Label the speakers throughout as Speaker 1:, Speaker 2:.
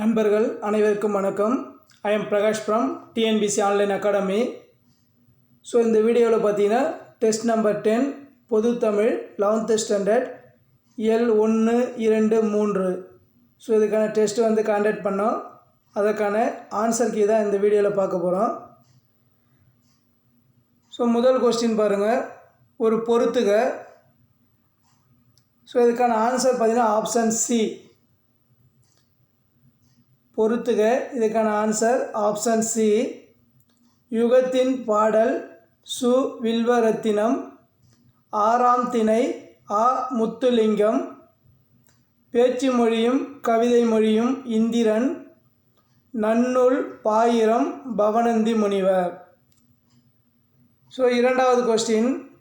Speaker 1: நண்பர்கள் அனைவருக்கும் வணக்கம். I am Prakash from TNPSC online academy so இந்த வீடியோவில் பார்த்தீங்கன்னா டெஸ்ட் நம்பர் டென் பொது தமிழ் லெவன்த்து ஸ்டாண்டர்ட் எல் ஒன்று இரண்டு மூன்று. ஸோ இதுக்கான டெஸ்ட் வந்து காண்டக்ட் பண்ணோம். அதற்கான ஆன்சர் கீ தான் இந்த வீடியோவில் பார்க்க போகிறோம் ஸோ முதல் கொஸ்டின் பாருங்கள் ஒரு பொறுத்துக. ஸோ இதுக்கான ஆன்சர் பார்த்தீங்கன்னா ஆப்ஷன் சி பொறுத்துக. இதுக்கான ஆன்சர் ஆப்ஷன் சி யுகத்தின் பாடல் சு. வில்வரத்தினம். ஆறாம் திணை ஆ. முத்துலிங்கம். பேச்சு மொழியும் கவிதை மொழியும் இந்திரன். நன்னூல் பாயிரம் பவனந்தி முனிவர். ஸோ இரண்டாவது கொஸ்டின்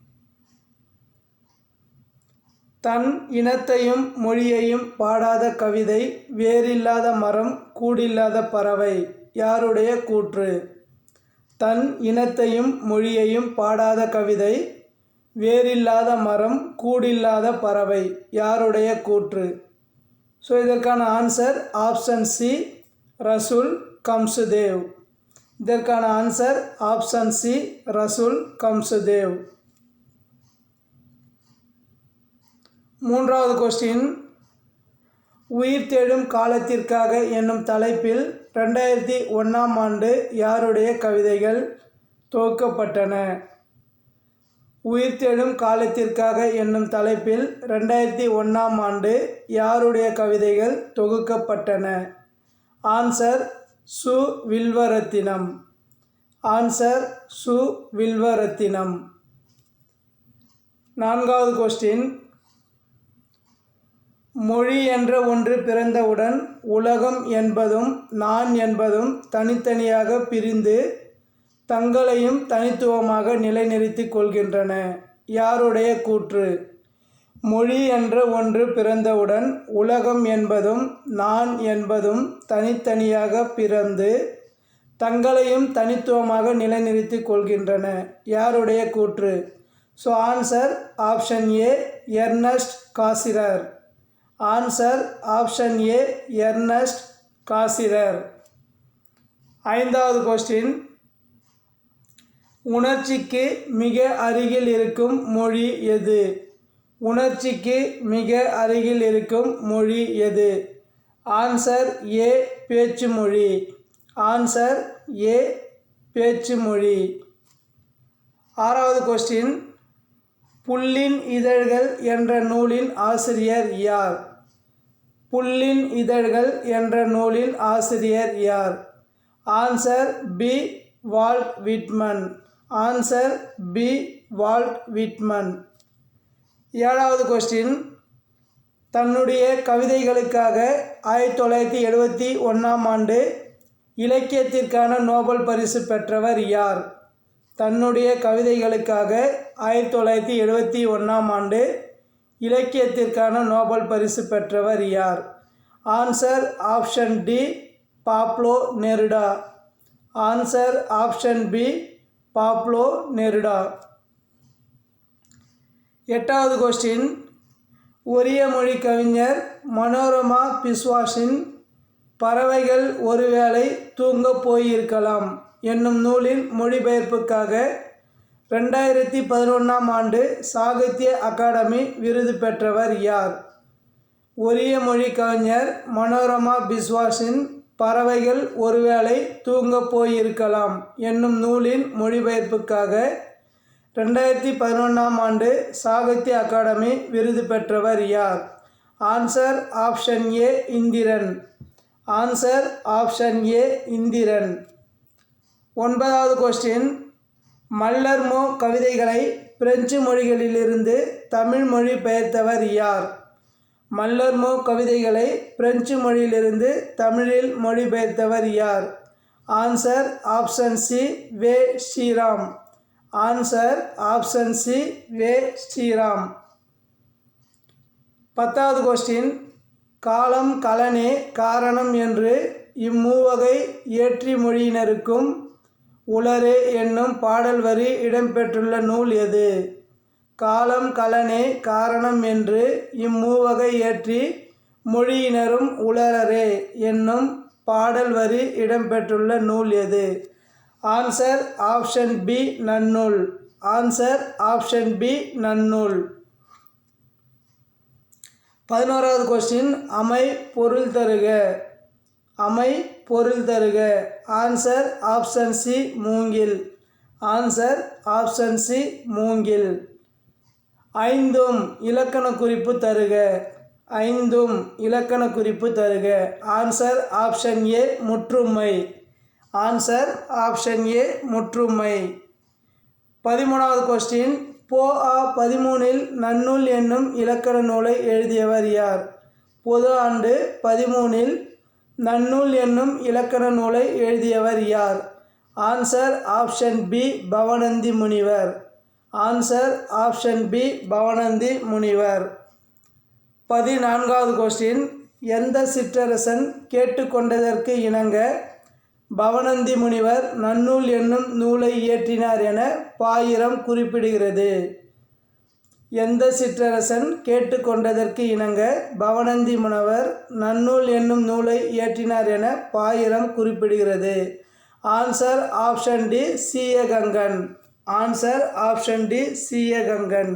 Speaker 1: தன் இனத்தையும் மொழியையும் பாடாத கவிதை வேரில்லாத மரம் கூடில்லாத பறவை யாருடைய கூற்று? தன் இனத்தையும் மொழியையும் பாடாத கவிதை வேரில்லாத மரம் கூடில்லாத பறவை யாருடைய கூற்று? ஸோ இதற்கான answer option C Rasul Gamzatov இதற்கான answer option C Rasul Gamzatov மூன்றாவது கொஸ்டின் உயிர் தேடும் காலத்திற்காக என்னும் தலைப்பில் ரெண்டாயிரத்தி ஒன்றாம் ஆண்டு யாருடைய கவிதைகள் துவக்கப்பட்டன? உயிர் தேடும் காலத்திற்காக என்னும் தலைப்பில் ரெண்டாயிரத்தி ஒன்றாம் ஆண்டு யாருடைய கவிதைகள் தொகுக்கப்பட்டன? ஆன்சர் சு. வில்வரத்தினம். ஆன்சர் சு. வில்வரத்தினம். நான்காவது கொஸ்டின் மொழி என்ற ஒன்று பிறந்தவுடன் உலகம் என்பதும் நான் என்பதும் தனித்தனியாக பிரிந்து தங்களையும் தனித்துவமாக நிலைநிறுத்திக் கொள்கின்றன. யாருடைய கூற்று? மொழி என்ற ஒன்று பிறந்தவுடன் உலகம் என்பதும் நான் என்பதும் தனித்தனியாக பிறந்து தங்களையும் தனித்துவமாக நிலைநிறுத்தி கொள்கின்றன. யாருடைய கூற்று? So answer option A Ernst Cassirer answer option A Ernst Cassirer ஐந்தாவது கொஸ்டின் உணர்ச்சிக்கு மிக அருகில் இருக்கும் மொழி எது? உணர்ச்சிக்கு மிக அருகில் இருக்கும் மொழி எது? ஆன்சர் ஏ பேச்சு மொழி ஆன்சர் ஏ பேச்சு மொழி ஆறாவது கொஸ்டின் புல்லின் இதழ்கள் என்ற நூலின் ஆசிரியர் யார்? புல்லின் இதழ்கள் என்ற நூலின் ஆசிரியர் யார்? Answer B. Walt Whitman. Answer B. Walt Whitman. ஏழாவது கொஸ்டின் தன்னுடைய கவிதைகளுக்காக ஆயிரத்தி தொள்ளாயிரத்தி எழுபத்தி ஒன்றாம் ஆண்டு இலக்கியத்திற்கான நோபல் பரிசு பெற்றவர் யார்? தன்னுடைய கவிதைகளுக்காக ஆயிரத்தி தொள்ளாயிரத்தி எழுபத்தி ஒன்றாம் ஆண்டு இலக்கியத்திற்கான நோபல் பரிசு பெற்றவர் யார்? Answer option D Pablo Neruda answer option B Pablo Neruda எட்டாவது கொஸ்டின் ஒரிய மொழி கவிஞர் மனோரமா பிஸ்வாஷின் பறவைகள் ஒருவேளை தூங்கப் போயிருக்கலாம் என்னும் நூலின் மொழிபெயர்ப்புக்காக ரெண்டாயிரத்தி பதினொன்றாம் ஆண்டு சாகித்ய அகாடமி விருது பெற்றவர் யார்? ஒரிய மொழி கவிஞர் மனோரமா பிஸ்வாஸின் பறவைகள் ஒருவேளை தூங்கப் போயிருக்கலாம் என்னும் நூலின் மொழிபெயர்ப்புக்காக ரெண்டாயிரத்தி பதினொன்றாம் ஆண்டு சாகித்ய அகாடமி விருது பெற்றவர் யார்? Answer option A Indran. Answer option A Indran. ஒன்பதாவது கொஸ்டின். மல்லர்மோ கவிதைகளை பிரெஞ்சு மொழிகளிலிருந்து தமிழ் மொழி பெயர்த்தவர் யார்? மல்லர்மோ கவிதைகளை பிரெஞ்சு மொழியிலிருந்து தமிழில் மொழிபெயர்த்தவர் யார்? Answer option C V Sriram. Answer option C V Sriram. பத்தாவது கொஸ்டின் காலம் கலனே காரணம் என்று இம்மூவகை ஏற்றி மொழியினருக்கும் உளரே என்னும் பாடல் வரி இடம்பெற்றுள்ள நூல் எது? காலம் கலனே காரணம் என்று இம்மூவகை ஏற்றி மொழியினரும் உளரரே என்னும் பாடல் வரி இடம்பெற்றுள்ள நூல் எது? Answer option B Nannul. Answer option B Nannul. பதினோராவது கொஸ்டின் அமை பொருள் தருக அமை பொருள் தருக. ஆன்சர் ஆப்ஷன் சி மூங்கில். ஆன்சர் ஆப்ஷன் சி மூங்கில். ஐந்தும் இலக்கண குறிப்பு தருக. ஐந்தும் இலக்கண குறிப்பு தருக. ஆன்சர் ஆப்ஷன் ஏ முற்றுமை. ஆன்சர் ஆப்ஷன் ஏ முற்றுமை. பதிமூணாவது கொஸ்டின் போ ஆ பதிமூணில் நன்னூல் என்னும் இலக்கண நூலை எழுதியவர் யார்? பொது ஆண்டு பதிமூணில் நன்னூல் என்னும் இலக்கண நூலை எழுதியவர் யார்? ஆன்சர் ஆப்ஷன் பி பவனந்தி முனிவர். ஆன்சர் ஆப்ஷன் பி பவனந்தி முனிவர். பதினான்காவது கொஸ்டின் எந்த சிற்றரசன் கேட்டுக்கொண்டதற்கு இணங்க பவனந்தி முனிவர் நன்னூல் என்னும் நூலை இயற்றினார் என பாயிரம் குறிப்பிடுகிறது. எந்த சிற்றரசன் கேட்டுக்கொண்டதற்கு இணங்க பவனந்தி முனவர் நன்னூல் என்னும் நூலை இயற்றினார் என பாயிரம் குறிப்பிடுகிறது. Answer option D Siyagangan. Answer option D Siyagangan.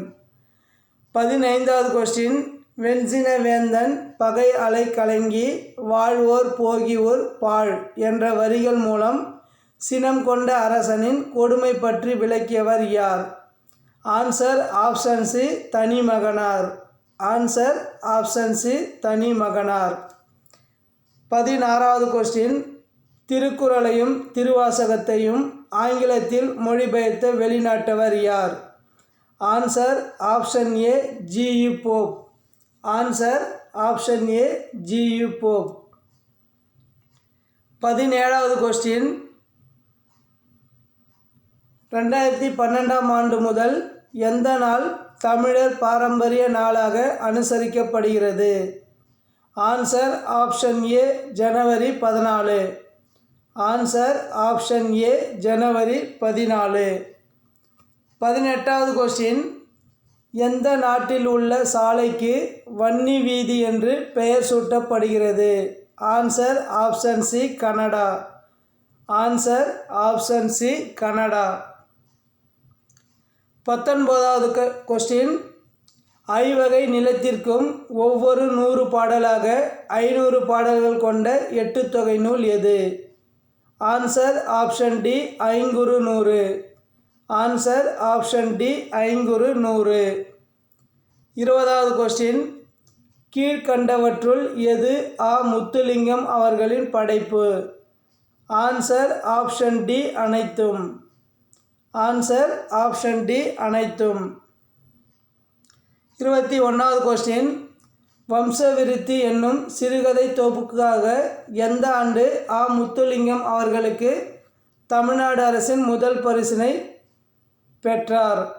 Speaker 1: பதினைந்தாவது கொஸ்டின் வெண்சின வேந்தன் பகை அலை கலங்கி வாழ்வோர் போகியோர் பாழ் என்ற வரிகள் மூலம் சினம் கொண்ட அரசனின் கொடுமை பற்றி விளக்கியவர் யார்? ஆன்சர் ஆப்ஷன் சி தனி மகனார். ஆன்சர் ஆப்ஷன் சி தனி மகனார். பதினாறாவது கொஸ்டின் திருக்குறளையும் திருவாசகத்தையும் ஆங்கிலத்தில் மொழிபெயர்த்த வெளிநாட்டவர் யார்? Answer option A G U Pope answer option A G U Pope பதினேழாவது கொஸ்டின் ரெண்டாயிரத்தி பன்னெண்டாம் ஆண்டு முதல் எந்த நாள் தமிழர் பாரம்பரிய நாளாக அனுசரிக்கப்படுகிறது? ஆன்சர் ஆப்ஷன் ஏ ஜனவரி பதினாலு. ஆன்சர் ஆப்ஷன் ஏ ஜனவரி பதினாலு. பதினெட்டாவது கொஸ்டின். எந்த நாட்டில் உள்ள சாலைக்கு வன்னி வீதி என்று பெயர் சூட்டப்படுகிறது? Answer option C Canada. Answer option C Canada. பத்தொன்பதாவது க கொஸ்டின் ஐவகை நிலத்திற்கும் ஒவ்வொரு நூறு பாடலாக ஐநூறு பாடல்கள் கொண்ட எட்டு தொகை நூல் எது? ஆன்சர் ஆப்ஷன் டி ஐங்குறு நூறு. ஆன்சர் ஆப்ஷன் டி ஐங்குறு நூறு. இருபதாவது கொஸ்டின் கீழ்கண்டவற்றுள் எது ஆ முத்துலிங்கம் அவர்களின் படைப்பு? ஆன்சர் ஆப்ஷன் டி அனைத்தும். ஆன்சர் ஆப்ஷன் டி அனைத்தும். இருபத்தி ஒன்றாவது கொஸ்டின் வம்சவிருத்தி என்னும் சிறுகதை தொகுப்புக்காக எந்த ஆண்டு ஆ. முத்துலிங்கம் அவர்களுக்கு தமிழ்நாடு அரசின் முதல் பரிசினை பெற்றார்?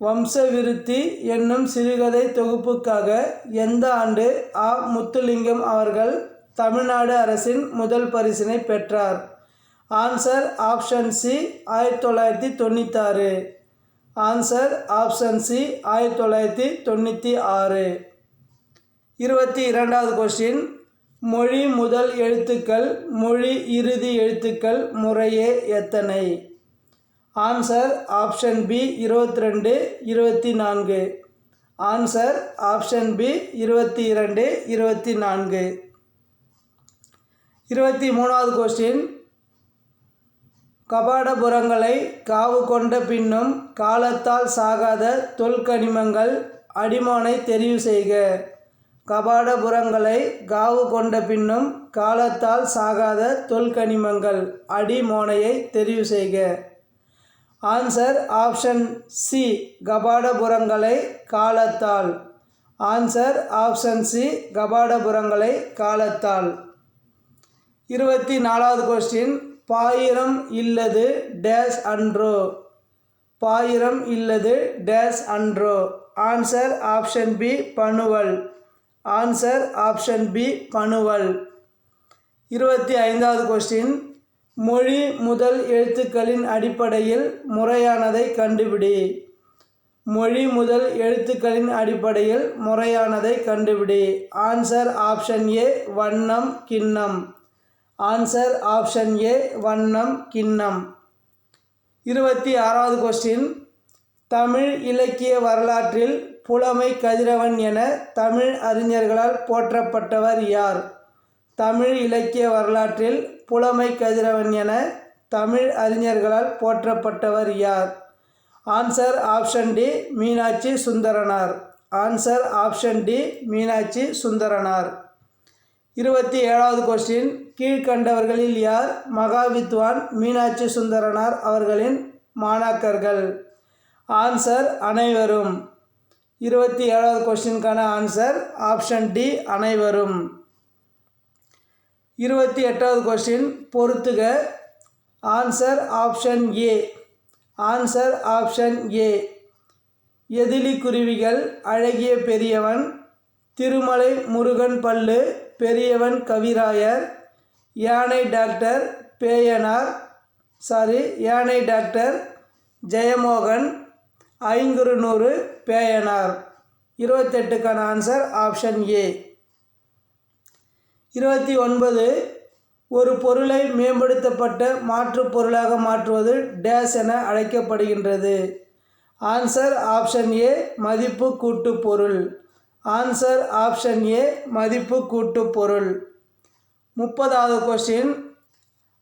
Speaker 1: வம்சவிருத்தி என்னும் சிறுகதை தொகுப்புக்காக எந்த ஆண்டு ஆ. முத்துலிங்கம் அவர்கள் தமிழ்நாடு அரசின் முதல் பரிசினை பெற்றார்? ஆன்சர் ஆப்ஷன் சி ஆயிரத்தி தொள்ளாயிரத்தி தொண்ணூத்தாறு. ஆன்சர் ஆப்ஷன் சி ஆயிரத்தி தொள்ளாயிரத்தி தொண்ணூற்றி ஆறு இருபத்தி இரண்டாவது கொஸ்டின் மொழி முதல் எழுத்துக்கள் மொழி இறுதி எழுத்துக்கள் முறையே எத்தனை? ஆன்சர் ஆப்ஷன் பி இருபத்தி ரெண்டு இருபத்தி நான்கு. ஆன்சர் ஆப்ஷன் பி இருபத்தி இரண்டு இருபத்தி நான்கு. இருபத்தி மூணாவது கொஸ்டின் கபாடபுரங்களை காவு கொண்ட பின்னும் காலத்தால் சாகாத தொல்கனிமங்கள் அடிமோனை தெரிவு செய்க. கபாடபுரங்களை காவு கொண்ட பின்னும் காலத்தால் சாகாத தொல்கனிமங்கள் அடிமோனையை தெரிவு செய்க. Answer option C. கபாடபுரங்களை காலத்தால். Answer option C. கபாடபுரங்களை காலத்தால். இருபத்தி நாலாவது கொஸ்டின். பாயிரம் இல்லது டேஷ் அன்றோ. பாயிரம் இல்லது டேஷ் அன்றோ. ஆன்சர் ஆப்ஷன் பி பனுவல். ஆன்சர் ஆப்ஷன் பி பனுவல். இருபத்தி ஐந்தாவது கொஸ்டின் மொழி முதல் எழுத்துக்களின் அடிப்படையில் முறையானதை கண்டுபிடி. மொழி முதல் எழுத்துக்களின் அடிப்படையில் முறையானதை கண்டுபிடி. ஆன்சர் ஆப்ஷன் ஏ வண்ணம் கிண்ணம். ஆன்சர் ஆப்ஷன் ஏ வண்ணம் கிண்ணம். இருபத்தி ஆறாவது கொஸ்டின் தமிழ் இலக்கிய வரலாற்றில் புலமை கதிரவன் என தமிழ் அறிஞர்களால் போற்றப்பட்டவர் யார்? தமிழ் இலக்கிய வரலாற்றில் புலமை கதிரவன் என தமிழ் அறிஞர்களால் போற்றப்பட்டவர் யார்? Answer option D Meenakshi Sundaranar. Answer option D Meenakshi Sundaranar. இருபத்தி ஏழாவது கொஸ்டின் கீழ்கண்டவர்களில் யார்? மகாவித்வான் மீனாட்சி சுந்தரனார் அவர்களின் மாணாக்கர்கள். ஆன்சர் அனைவரும். இருபத்தி ஏழாவது கொஸ்டினுக்கான ஆன்சர் ஆப்ஷன் டி அனைவரும். இருபத்தி எட்டாவது கொஸ்டின் பொறுத்துக. Answer option A answer option A எதிலி குருவிகள் அழகிய பெரியவன்? திருமலை முருகன் பல்லு பெரியவன் கவிராயர் யானை டாக்டர் பேயனார் சாரி யானை டாக்டர் ஜெயமோகன் ஐங்குறுநூறு பேயனார். இருபத்தெட்டுக்கான ஆன்சர் ஆப்ஷன் ஏ இருபத்தி ஒன்பது ஒரு பொருளை மேம்படுத்தப்பட்ட மாற்று பொருளாக மாற்றுவது டேஸ் என அழைக்கப்படுகின்றது. ஆன்சர் ஆப்ஷன் ஏ மதிப்பு கூட்டு பொருள். ஆன்சர் ஆப்ஷன் ஏ மதிப்பு கூட்டு பொருள். முப்பதாவது கொஸ்டின்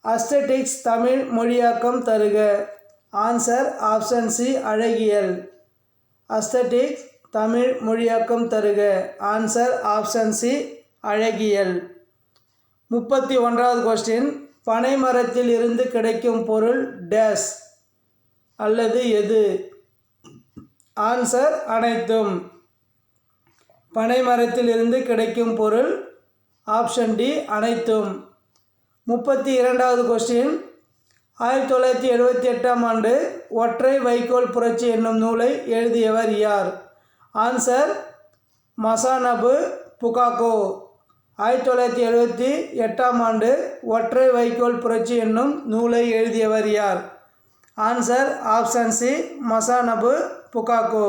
Speaker 1: அஸ்தட்டிக்ஸ் தமிழ் மொழியாக்கம் தருக. ஆன்சர் ஆப்ஷன் சி அழகியல். அஸ்தட்டிக்ஸ் தமிழ் மொழியாக்கம் தருக. ஆன்சர் ஆப்ஷன் சி அழகியல். முப்பத்தி ஒன்றாவது கொஸ்டின் பனை மரத்தில் இருந்து கிடைக்கும் பொருள் டேஸ் அல்லது எது? ஆன்சர் அனைத்தும். பனை மரத்தில் இருந்து கிடைக்கும் பொருள் ஆப்ஷன் டி அனைத்தும். முப்பத்தி இரண்டாவது கொஸ்டின். ஆயிரத்தி தொள்ளாயிரத்தி எழுபத்தி எட்டாம் ஆண்டு ஒற்றை வைக்கோல் புரட்சி என்னும் நூலை எழுதியவர் யார்? ஆன்சர் மசானபு புகாக்கோ ஆயிரத்தி தொள்ளாயிரத்தி எழுபத்தி எட்டாம் ஆண்டு ஒற்றை வைக்கோல் புரட்சி என்னும் நூலை எழுதியவர் யார்? Answer option C Masanobu Fukuoka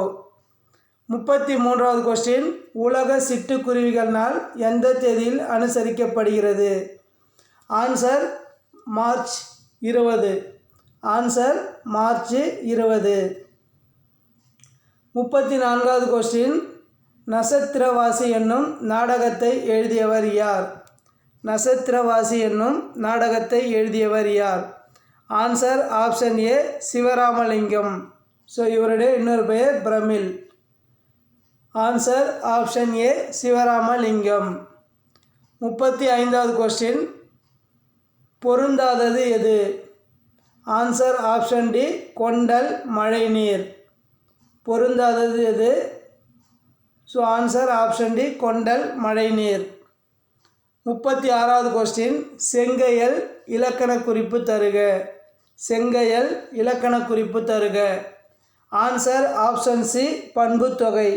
Speaker 1: முப்பத்தி மூன்றாவது கொஸ்டின் உலக சிட்டுக்குருவிகள் நாள் எந்த தேதியில் அனுசரிக்கப்படுகிறது? ஆன்சர் மார்ச் இருபது. ஆன்சர் மார்ச் இருபது. முப்பத்தி நான்காவது கொஸ்டின் நசத்திரவாசி என்னும் நாடகத்தை எழுதியவர் யார்? நசத்திரவாசி என்னும் நாடகத்தை எழுதியவர் யார்? Answer option A Sivaramalingam. So இவருடைய இன்னொரு பெயர் Pramil answer option A Sivaramalingam முப்பத்தி ஐந்தாவது கொஸ்டின் பொருந்தாதது எது? ஆன்சர் ஆப்ஷன் டி கொண்டல் மழைநீர் பொருந்தாதது எது? ஸோ ஆன்சர் ஆப்ஷன் டி கொண்டல் மழைநீர் முப்பத்தி ஆறாவது கொஸ்டின் செங்கையல் இலக்கண குறிப்பு தருக. செங்கையல் இலக்கண குறிப்பு தருக. ஆன்சர் ஆப்ஷன் சி பண்புத்தொகை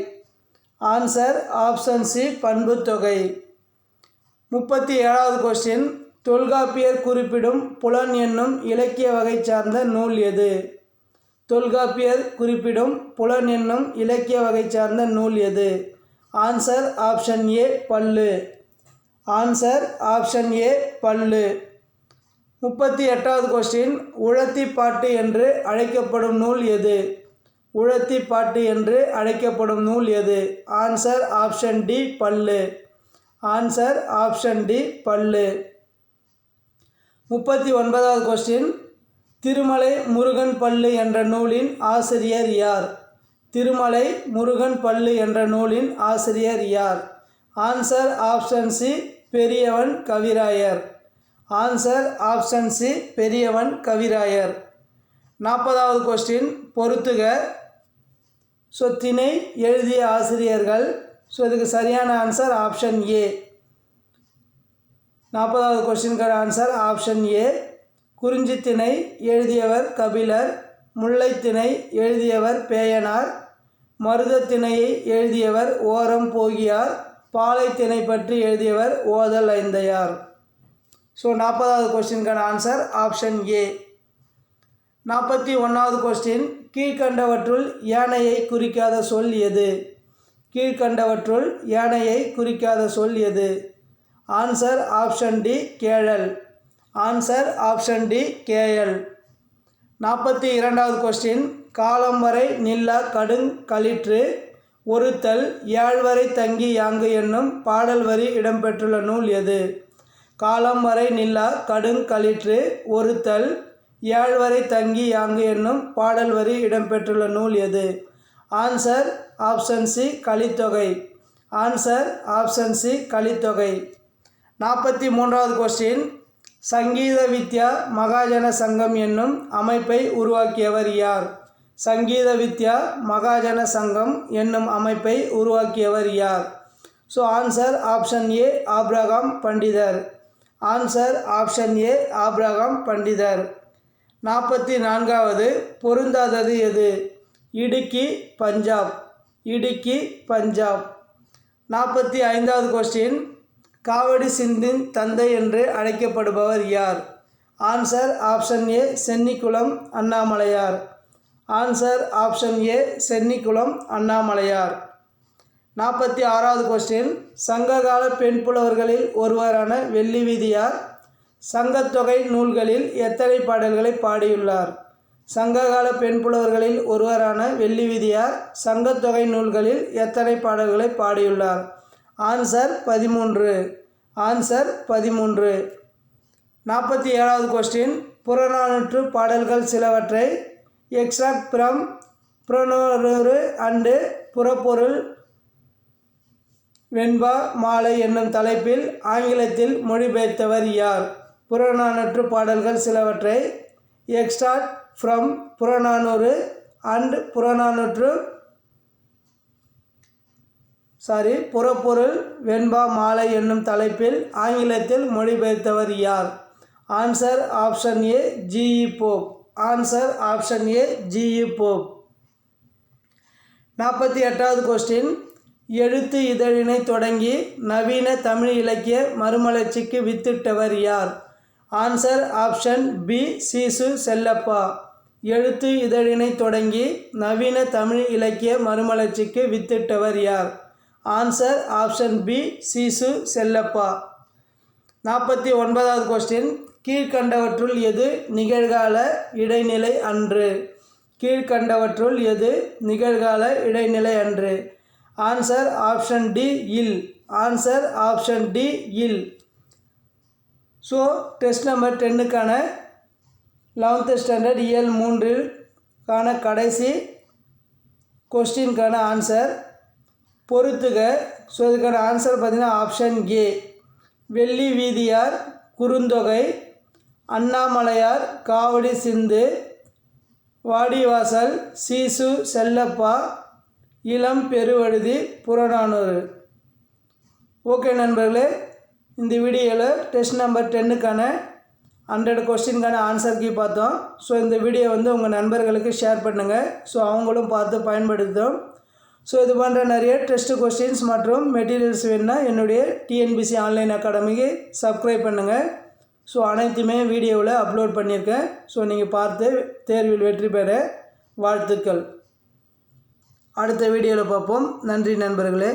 Speaker 1: ஆன்சர் ஆப்ஷன் சி பண்புத்தொகை முப்பத்தி ஏழாவது கொஸ்டின் தொல்காப்பியர் குறிப்பிடும் புலன் என்னும் இலக்கிய வகை சார்ந்த நூல் எது? தொல்காப்பியர் குறிப்பிடும் புலன் என்னும் இலக்கிய வகை சார்ந்த நூல் எது? ஆன்சர் ஆப்ஷன் ஏ பல்லு. ஆன்சர் ஆப்ஷன் ஏ பல்லு. முப்பத்தி எட்டாவது கொஸ்டின் உழத்தி பாட்டு என்று அழைக்கப்படும் நூல் எது? உழத்தி பாட்டு என்று அழைக்கப்படும் நூல் எது? ஆன்சர் ஆப்ஷன் டி பல்லு. ஆன்சர் ஆப்ஷன் டி பல்லு. முப்பத்தி ஒன்பதாவது கொஸ்டின் திருமலை முருகன் பல்லு என்ற நூலின் ஆசிரியர் யார்? திருமலை முருகன் பல்லு என்ற நூலின் ஆசிரியர் யார்? ஆன்சர் ஆப்ஷன் சி பெரியவன் கவிராயர். ஆன்சர் ஆப்ஷன் சி பெரியவன் கவிராயர். நாற்பதாவது கொஸ்டின் பொறுத்துக சொத்தினை எழுதிய ஆசிரியர்கள். ஸோ இதுக்கு சரியான ஆன்சர் ஆப்ஷன் ஏ நாற்பதாவது கொஸ்டினுக்கான ஆன்சர் ஆப்ஷன் ஏ குறிஞ்சி திணை எழுதியவர் கபிலர் முல்லைத்திணை எழுதியவர் பேயனார் மருதத்திணையை எழுதியவர் ஓரம் போகியார் பாலைத்திணை பற்றி எழுதியவர் ஓதல் ஐந்தையார். ஸோ நாற்பதாவது கொஸ்டினுக்கான ஆன்சர் ஆப்ஷன் ஏ நாற்பத்தி ஒன்றாவது கொஸ்டின் கீழ்கண்டவற்றுள் யானையை குறிக்காத சொல் எது? கீழ்கண்டவற்றுள் யானையை குறிக்காத சொல் எது? ஆன்சர் ஆப்ஷன் டி கேழல். ஆன்சர் ஆப்ஷன் டி கேஎல் நாற்பத்தி இரண்டாவது கொஸ்டின் காலம் வரை நில்லா கடுங் களிற்று ஒருத்தல் ஏழ்வரை தங்கி யாங்கு என்னும் பாடல் வரி இடம்பெற்றுள்ள நூல் எது? காலம் வரை நில்லா கடுங் களிற்று ஒருத்தல் யாழ்வரை தங்கி யாங்கு என்னும் பாடல் வரி இடம்பெற்றுள்ள நூல் எது? Answer option C Kalithogai. Answer option C Kalithogai. நாற்பத்தி மூன்றாவது கொஸ்டின் சங்கீத வித்யா மகாஜன சங்கம் என்னும் அமைப்பை உருவாக்கியவர் யார்? சங்கீத வித்யா மகாஜன சங்கம் என்னும் அமைப்பை உருவாக்கியவர் யார்? So answer option A Abraham Pandithar. Answer option A Abraham Pandithar. நாற்பத்தி நான்காவது பொருந்தாதது எது? இடுக்கி பஞ்சாப். இடுக்கி பஞ்சாப். நாற்பத்தி ஐந்தாவது கொஸ்டின் காவடி சிந்தின் தந்தை என்று அழைக்கப்படுபவர் யார்? Answer option A Chennikulam Annamalaiyar. Answer option A Chennikulam Annamalaiyar. நாற்பத்தி ஆறாவது கொஸ்டின் சங்ககால பெண் புலவர்களில் ஒருவரான வெள்ளி வீதியார் சங்கத்தொகை நூல்களில் எத்தனை பாடல்களை பாடியுள்ளார்? சங்ககால பெண் புலவர்களில் ஒருவரான வெள்ளி வீதியார் சங்கத்தொகை நூல்களில் எத்தனை பாடல்களை பாடியுள்ளார்? ஆன்சர் பதிமூன்று. ஆன்சர் பதிமூன்று. நாற்பத்தி ஏழாவது கொஸ்டின் புறநானூற்று பாடல்கள் சிலவற்றை எக்ஸாக்ட் ப்ரம் புறநூறு அண்டு புறப்பொருள் வெண்பா மாலை என்னும் தலைப்பில் ஆங்கிலத்தில் மொழிபெயர்த்தவர் யார்? புறநானூற்று பாடல்கள் சிலவற்றை எக்ஸ்ட்ராக்ட் ஃப்ரம் புறநானூறு அண்ட் புறநானூற்று சாரி புறப்பொருள் வெண்பா மாலை என்னும் தலைப்பில் ஆங்கிலத்தில் மொழிபெயர்த்தவர் யார்? Answer option A G E Pope answer option A G E Pope நாற்பத்தி எட்டாவது கொஸ்டின் எழுத்து இதழினை தொடங்கி நவீன தமிழ் இலக்கிய மறுமலர்ச்சிக்கு வித்திட்டவர் யார்? Answer option B C S Chellappa எழுத்து இதழினை தொடங்கி நவீன தமிழ் இலக்கிய மறுமலர்ச்சிக்கு வித்திட்டவர் யார்? Answer option B C S Chellappa நாற்பத்தி ஒன்பதாவது கொஸ்டின் கீழ்கண்டவற்றுள் எது நிகழ்கால இடைநிலை அன்று? கீழ்கண்டவற்றுள் எது நிகழ்கால இடைநிலை அன்று? ஆன்சர் ஆப்ஷன் டி இல் ஆன்சர் ஆப்ஷன் டி இல் ஸோ டெஸ்ட் நம்பர் டென்னுக்கான லெவன்த்து ஸ்டாண்டர்ட் இயல் மூன்றுக்கான கடைசி கொஸ்டின்கான ஆன்சர் பொறுத்துக. ஸோ இதுக்கான ஆன்சர் பார்த்திங்கன்னா ஆப்ஷன் ஏ வெள்ளி வீதியார் குறுந்தொகை அண்ணாமலையார் காவடி சிந்து வாடிவாசல் சீசு செல்லப்பா இளம் பெருவழுதி புறநானூறு. ஓகே நண்பர்களே. இந்த வீடியோவில் டெஸ்ட் நம்பர் டென்னுக்கான ஹண்ட்ரட் கொஸ்டினுக்கான ஆன்சர் கீ பார்த்தோம். ஸோ இந்த வீடியோ வந்து உங்கள் நண்பர்களுக்கு ஷேர் பண்ணுங்கள் ஸோ அவங்களும் பார்த்து பயன்படுத்தும் ஸோ இது போன்ற நிறைய டெஸ்ட் கொஸ்டின்ஸ் மற்றும் மெட்டீரியல்ஸ் வேணுன்னா என்னுடைய டிஎன்பிசி ஆன்லைன் அகாடமிக்கு சப்ஸ்கிரைப் பண்ணுங்கள் ஸோ அனைத்துமே வீடியோவில் அப்லோட் பண்ணியிருக்கேன். ஸோ நீங்கள் பார்த்து தேர்வில் வெற்றி பெற வாழ்த்துக்கள். அடுத்த வீடியோவில் பார்ப்போம். நன்றி நண்பர்களே.